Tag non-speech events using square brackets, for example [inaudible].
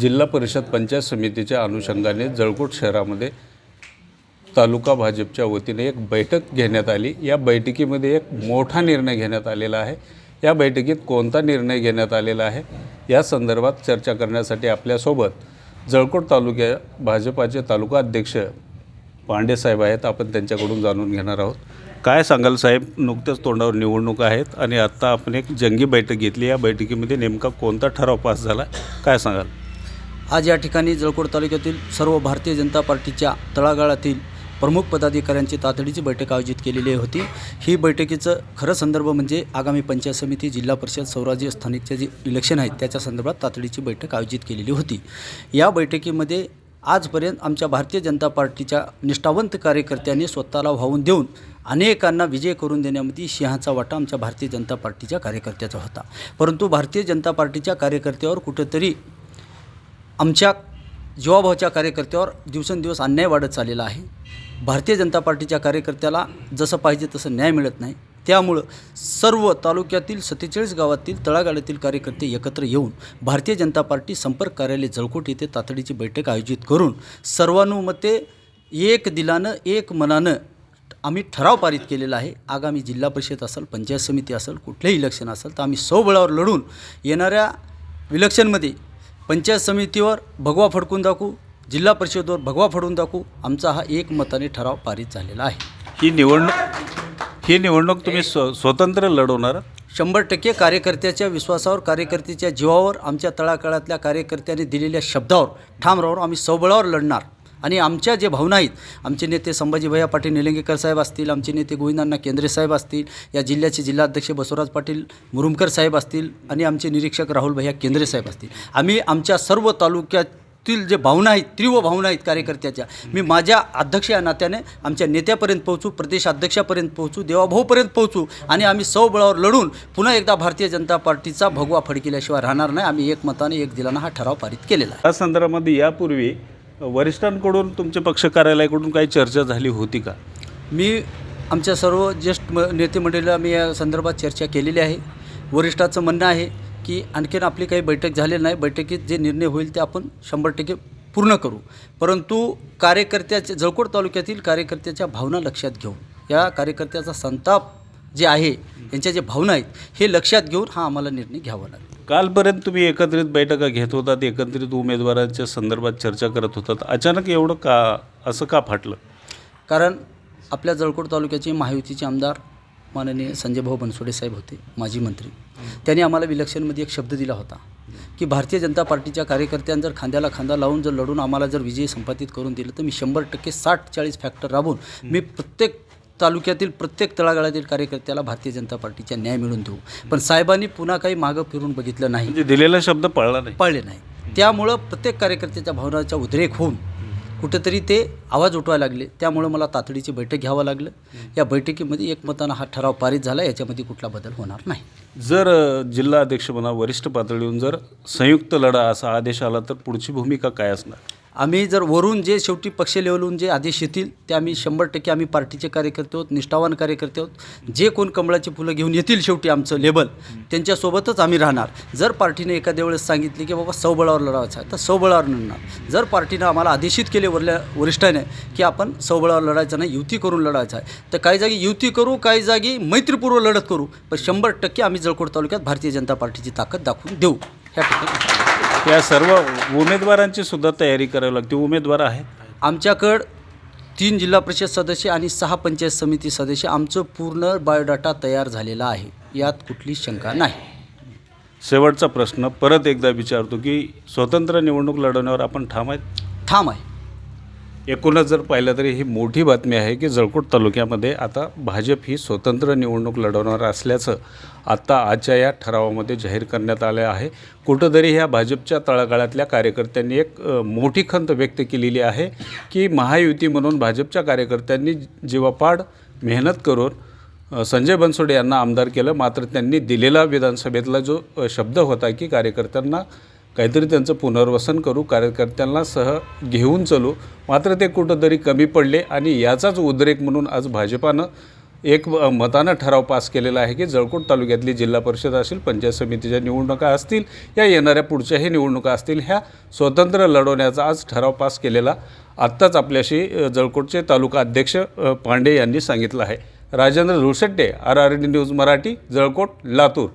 जिल्हा परिषद पंचायत समितीच्या अनुषंगाने जळकोट शहरामध्ये तालुका भाजपच्या वतीने एक बैठक घेण्यात आली. या बैठकीमध्ये एक मोठा निर्णय घेण्यात आलेला आहे. या बैठकीत कोणता निर्णय घेण्यात आलेला आहे? या संदर्भात चर्चा करण्यासाठी आपल्यासोबत जळकोट तालुक्या भाजपाचे तालुका अध्यक्ष पांडेसाहेब आहेत. आपण त्यांच्याकडून जाणून घेणार आहोत. काय सांगाल साहेब? नुकत्याच तोंडावर निवडणूक आहेत आणि आत्ता आपण एक जंगी बैठक घेतली. या बैठकीमध्ये नेमका कोणता ठराव पास झाला? काय सांगाल? आज या ठिकाणी जळकोट तालुक्यातील सर्व भारतीय जनता पार्टीच्या तळागाळातील प्रमुख पदाधिकाऱ्यांची तातडीची बैठक आयोजित केलेली होती. ही बैठकीचं खरं संदर्भ म्हणजे आगामी पंचायत समिती जिल्हा परिषद स्वराज्य स्थानिकचे जे इलेक्शन आहेत त्याच्या संदर्भात तातडीची बैठक आयोजित केलेली होती. या बैठकीमध्ये आजपर्यंत आमच्या भारतीय जनता पार्टीच्या निष्ठावंत कार्यकर्त्यांनी स्वतःला वाहून देऊन अनेकांना विजय करून देण्यामध्ये सिंहाचा वाटा आमच्या भारतीय जनता पार्टीच्या कार्यकर्त्याचा होता. परंतु भारतीय जनता पार्टीच्या कार्यकर्त्यावर कुठंतरी आमच्या जीवाभावाच्या कार्यकर्त्यावर दिवसेंदिवस अन्याय वाढत चाललेला आहे. भारतीय जनता पार्टीच्या कार्यकर्त्याला जसं पाहिजे तसं न्याय मिळत नाही. त्यामुळं सर्व तालुक्यातील सत्तेचाळीस गावातील तळागाळातील कार्यकर्ते एकत्र येऊन भारतीय जनता पार्टी संपर्क कार्यालय जळकोट येथे तातडीची बैठक आयोजित करून सर्वानुमते एक दिलानं एक मनानं आम्ही ठराव पारित केलेला आहे. आगामी जिल्हा परिषद असेल पंचायत समिती असेल कुठलेही इलेक्शन असेल तर आम्ही सौबळावर लढून येणाऱ्या इलेक्शनमध्ये पंचायत समितीवर भगवा फडकून दाखवू जिल्हा परिषदेवर भगवा फडवून दाखवू आमचा हा एक मताने ठराव पारित झालेला आहे. ही निवडणूक ही निवडणूक तुम्ही स्व स्वतंत्र लढवणार? शंभर टक्के कार्यकर्त्याच्या विश्वासावर कार्यकर्त्याच्या जीवावर आमच्या तळाकाळातल्या कार्यकर्त्यांनी दिलेल्या शब्दावर ठाम राहून आम्ही सबळावर लढणार. आणि आमच्या जे भावना आहेत आमचे नेते संभाजीभैया पाटील निलंगेकर साहेब असतील आमचे नेते गोविंदांना केंद्रे साहेब असतील या जिल्ह्याचे जिल्हाध्यक्ष बसवराज पाटील मुरुमकर साहेब असतील आणि आमचे निरीक्षक राहुल भैया केंद्रे साहेब असतील. आम्ही आमच्या सर्व तालुक्यातील जे भावना आहेत तीव्र भावना आहेत कार्यकर्त्याच्या मी माझ्या अध्यक्ष या नात्याने आमच्या नेत्यापर्यंत पोहोचू प्रदेश अध्यक्षापर्यंत पोहोचू देवाभाऊपर्यंत पोहोचू आणि आम्ही सौबळावर लढून पुन्हा एकदा भारतीय जनता पार्टीचा भगवा फडकिल्याशिवाय राहणार नाही. आम्ही एकमताने एक दिलानं हा ठराव पारित केलेला या संदर्भामध्ये यापूर्वी वरिष्ठांकडून तुमच्या पक्ष कार्यालयाकडून काही चर्चा झाली होती का? मी आमच्या सर्व ज्येष्ठ म नेते मंडळीला मी या संदर्भात चर्चा केलेली आहे. वरिष्ठाचं म्हणणं आहे की आणखीन आपली काही बैठक झालेली नाही. बैठकीत जे निर्णय होईल ते आपण शंभर टक्के पूर्ण करू. परंतु कार्यकर्त्याच्या जळकोट तालुक्यातील कार्यकर्त्याच्या भावना लक्षात घेऊन या कार्यकर्त्याचा संताप जे आहे यांच्या जे भावना आहेत हे लक्षात घेऊन हा आम्हाला निर्णय घ्यावा लागेल. कालपर्यंत तुम्ही एकत्रित बैठका घेत होतात एकत्रित उमेदवारांच्या संदर्भात चर्चा करत होतात. अचानक एवढं का असं का फाटलं? कारण आपल्या जळकोट तालुक्याचे महायुतीचे आमदार माननीय संजय भाऊ बनसोडे साहेब होते माजी मंत्री. त्यांनी आम्हाला विलक्षणमध्ये एक शब्द दिला होता की भारतीय जनता पार्टीच्या कार्यकर्त्यांनी जर खांद्याला खांदा लावून जर लढून आम्हाला जर विजय संपादित करून दिलं तर मी शंभर टक्के साठ चाळीस फॅक्टर राबून मी प्रत्येक तालुक्यातील प्रत्येक तळागाळातील कार्यकर्त्याला भारतीय जनता पार्टीचा न्याय मिळवून देऊ. पण साहेबांनी पुन्हा काही मागं फिरून बघितलं नाही. म्हणजे दिलेला शब्द पळला नाही. पाळले नाही. त्यामुळं प्रत्येक कार्यकर्त्याच्या भावनाचा उद्रेक होऊन कुठेतरी ते आवाज उठवायला लागले. त्यामुळं मला तातडीची बैठक घ्यावं लागलं. या बैठकीमध्ये एकमतानं हा ठराव पारित झाला. याच्यामध्ये कुठला बदल होणार नाही. जर अ, जिल्हा अध्यक्ष म्हणा वरिष्ठ पातळीवरून जर संयुक्त लढा असा आदेश आला तर पुढची भूमिका काय असणार? आम्ही जर वरून जे शेवटी पक्ष लेवलून जे आदेश येतील ते आम्ही शंभर टक्के आम्ही पार्टीचे कार्यकर्ते आहोत निष्ठावान कार्यकर्ते आहोत. जे कोण कमळाची फुलं घेऊन येतील शेवटी आमचं लेबल त्यांच्यासोबतच आम्ही राहणार. जर पार्टीने एखाद्या वेळेस सांगितले की बाबा सौबळावर लढायचं आहे तर सौबळावर लढणार. जर पार्टीनं आम्हाला आदेशित केले वरल्या वरिष्ठाने की आपण सौबळावर लढायचं नाही युती करून लढायचं आहे तर काही जागी युती करू काही जागी मैत्रीपूर्व लढत करू पण शंभर टक्के आम्ही जळकोट तालुक्यात भारतीय जनता पार्टीची ताकद दाखवून देऊ. [laughs] या सर्व उमेदवारांची सुद्धा तयारी करावी लागते. उमेदवार आहेत. आमच्याकडं तीन जिल्हा परिषद सदस्य आणि सहा पंचायत समिती सदस्य आमचं पूर्ण बायोडाटा तयार झालेला आहे. यात कुठली शंका नाही. शेवटचा प्रश्न परत एकदा विचारतो की स्वतंत्र निवडणूक लढवण्यावर आपण ठाम आहेत? ठाम आहे. एकूणच जर पाहिलं तरी ही मोठी बातमी आहे की जळकोट तालुक्यामध्ये आता भाजप ही स्वतंत्र निवडणूक लढवणार असल्याचं आत्ता आजच्या या ठरावामध्ये जाहीर करण्यात आलं आहे. कुठंतरी ह्या भाजपच्या तळागाळातल्या कार्यकर्त्यांनी एक मोठी खंत व्यक्त केलेली आहे की महायुती म्हणून भाजपच्या कार्यकर्त्यांनी जीवापाड मेहनत करून संजय बनसोडे यांना आमदार केलं. मात्र त्यांनी दिलेला विधानसभेतला जो शब्द होता की कार्यकर्त्यांना काहीतरी त्यांचं पुनर्वसन करू कार्यकर्त्यांना सह घेऊन चलू. मात्र ते कुठंतरी कमी पडले आणि याचाच उद्रेक म्हणून आज भाजपानं एक मतानं ठराव पास केलेला आहे की जळकोट तालुक्यातली जिल्हा परिषद असेल पंचायत समितीच्या निवडणुका असतील या येणाऱ्या पुढच्याही निवडणुका असतील ह्या स्वतंत्र लढवण्याचा आज ठराव पास केलेला आत्ताच आपल्याशी जळकोटचे तालुका अध्यक्ष पांडे यांनी सांगितलं आहे. Rajendra Dhulshette R R D news Marathi Jalkot Latur.